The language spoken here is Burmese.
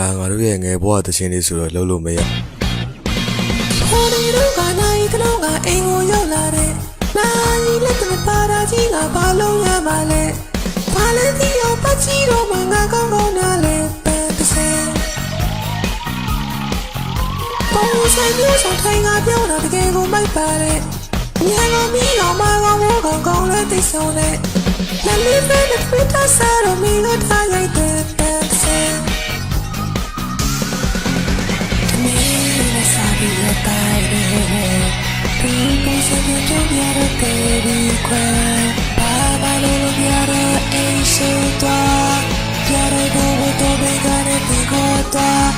ဒါငါတို့ရဲ့ငယ်ဘဝတခြင်းလေးဆိုတော့လုံးလို့မရဟိုဒီတော့ကနိုင်ကလုံးကအိမ်ကိုရောက်လာတဲ့နိုင်လက်တပါတာကြီးကဘာလုံးရပါလဲဘာလဲဒီရောပတ်ချီတော့မငါကောင်းကောင်းနားလဲပန်းတစ်ဆယ်ပုံစံမျိုးဆောင်ထိုင်ကပြောတာတကယ်ကိုမိုက်ပါတဲ့ညံကမီးတော့မကောင်းဘောကောင်းကောင်းလဲသိဆုံးတဲ့လက်လေးပဲနဲ့ပြတ်စားတော့မင်း se me tuviera te vi Papa lo lo viara e il suo tua Chiaro dove dove gare gota